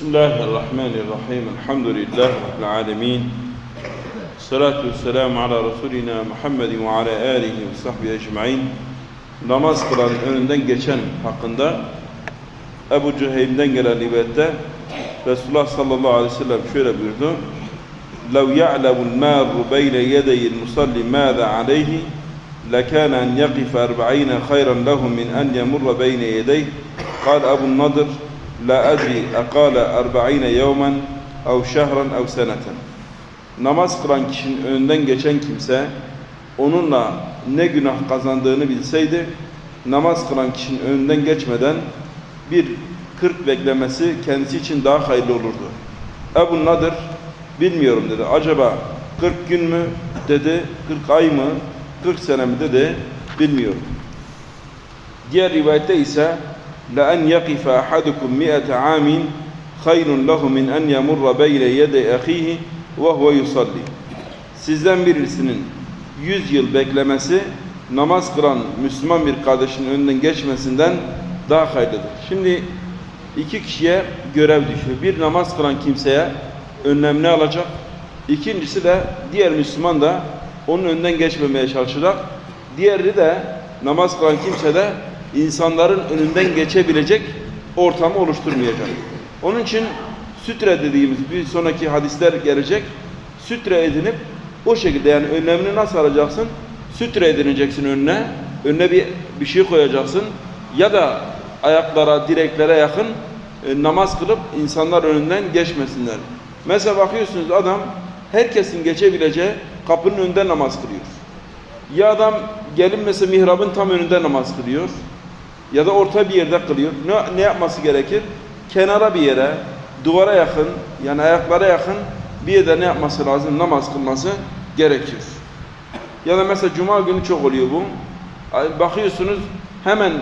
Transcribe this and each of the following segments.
بسم الله الرحمن الرحيم الحمد لله رب العالمين الصلاة والسلام على Resulina Muhammed ve ala alihi ve sahbihi ecmaîn. Namaz kılan önünden geçen hakkında Ebu Cüheym'den gelen rivayette Resulullah sallallahu aleyhi ve sellem şöyle buyurdu. لو يعلم المار بين يدي المصلي ماذا عليه لكان أن يقف أربعين خيرا له من أن يمر بين يديه قال أبو النضر La adri akale arba'ine yevmen ev şehran ev seneten. Namaz kılan kişinin önünden geçen kimse onunla ne günah kazandığını bilseydi namaz kılan kişinin önünden geçmeden bir kırk beklemesi kendisi için daha hayırlı olurdu. Ebu Nadir bilmiyorum dedi. Acaba 40 gün mü dedi, 40 ay mı, 40 sene mi dedi bilmiyorum. Diğer rivayette ise لَاَنْ يَقِفَ أَحَدُكُمْ مِئَةَ عَامٍ خَيْرٌ لَهُ مِنْ أَنْ يَمُرَّ بَيْنَ يَدَيْ أَخِيهِ وَهُوَ يُصَلِّي Sizden birisinin 100 yıl beklemesi namaz kılan Müslüman bir kardeşinin önünden geçmesinden daha hayırlıdır. Şimdi iki kişiye görev düşüyor. Bir namaz kılan kimseye önlemini alacak. İkincisi de diğer Müslüman da onun önünden geçmemeye çalışacak. Diğeri de namaz kılan kimse de insanların önünden geçebilecek ortamı oluşturmayacak. Onun için sütre dediğimiz bir sonraki hadisler gelecek. Sütre edinip o şekilde yani önlemini nasıl alacaksın? Sütre edineceksin önüne. Önüne bir, bir şey koyacaksın. Ya da ayaklara, direklere yakın e, namaz kılıp insanlar önünden geçmesinler. Mesela bakıyorsunuz adam herkesin geçebileceği kapının önünde namaz kılıyor. Ya adam gelin mesela mihrabın tam önünde namaz kılıyor. Ya da orta bir yerde kılıyor. Ne, ne yapması gerekir? Kenara bir yere, duvara yakın, yani ayaklara yakın bir yerde ne yapması lazım? Namaz kılması gerekir. Ya da mesela cuma günü çok oluyor bu. Bakıyorsunuz hemen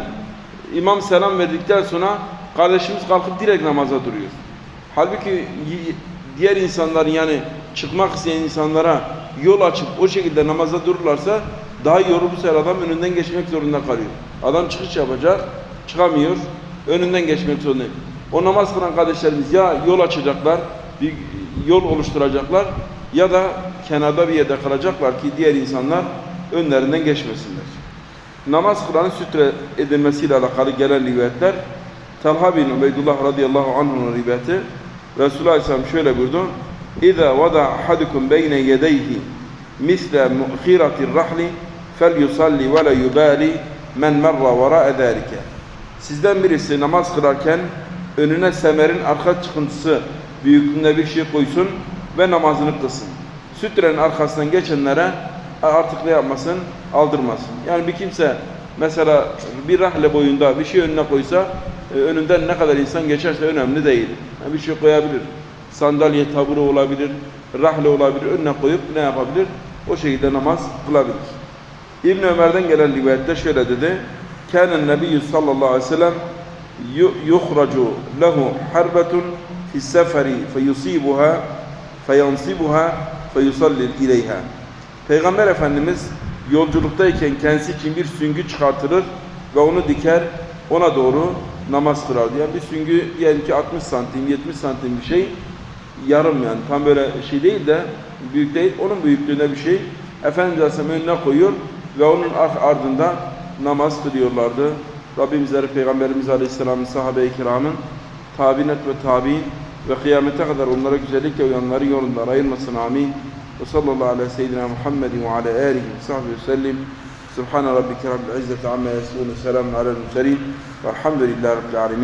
imam selam verdikten sonra kardeşimiz kalkıp direkt namaza duruyor. Halbuki diğer insanların yani çıkmak isteyen insanlara yol açıp o şekilde namaza dururlarsa daha iyi olur bu sefer adam önünden geçmek zorunda kalıyor. Adam çıkış yapacak, çıkamıyor, önünden geçmek zorunda. O namaz kılan kardeşlerimiz ya yol açacaklar, bir yol oluşturacaklar ya da kenarda bir yerde kalacaklar ki diğer insanlar önlerinden geçmesinler. Namaz kılanın sütre edilmesiyle alakalı gelen rivayetler Talha bin Ubeydullah radıyallahu anh'ın rivayeti Resulullah Aleyhisselam şöyle buyurdu اِذَا وَضَعْ حَدُكُمْ بَيْنَ يَدَيْهِ مِثْلَ مُؤْخِرَةِ الرَّحْلِ فَلْيُصَلِّ وَلَا يُبَالِ مَنْ مَرَّ وَرَاءَ ذَٰلِكَ Sizden birisi namaz kılarken önüne semerin arka çıkıntısı büyüklüğünde bir şey koysun ve namazını kılsın. Sütrenin arkasından geçenlere artık ne yapmasın? Aldırmasın. Yani bir kimse mesela bir rahle boyunda bir şey önüne koysa e, önünden ne kadar insan geçerse önemli değil. Yani bir şey koyabilir. Sandalye taburu olabilir, rahle olabilir, önüne koyup ne yapabilir? O şekilde namaz kılabilir. İbn Ömer'den gelen rivayette şöyle dedi. Kânen nebiyyü sallallahu aleyhi ve sellem yuhracu lehu harbetun fi seferi feyusibuha feyansibuha feyusalli ileyha. Peygamber Efendimiz yolculuktayken kendisi için bir süngü çıkartılır ve onu diker, ona doğru namaz kılardı. Yani bir süngü diyelim ki 60 santim, 70 santim bir şey, yarım yani tam böyle şey değil de büyük değil, onun büyüklüğünde bir şey. Efendimiz Aleyhisselam önüne koyuyor ve onun ardında namaz kılıyorlardı. Rabbimizleri Peygamberimiz Aleyhisselam'ın sahabe-i kiramın tabinet ve tabi'in ve kıyamete kadar onlara güzellikle uyanları yolunda ayırmasın amin. Ve sallallahu ve seyyidina Muhammedin ve ala alihi ve sahbihi ve sellim. Subhane rabbike rabbil izzeti amma yasifun. Selamun alel murselin. Velhamdülillahi rabbil alemin.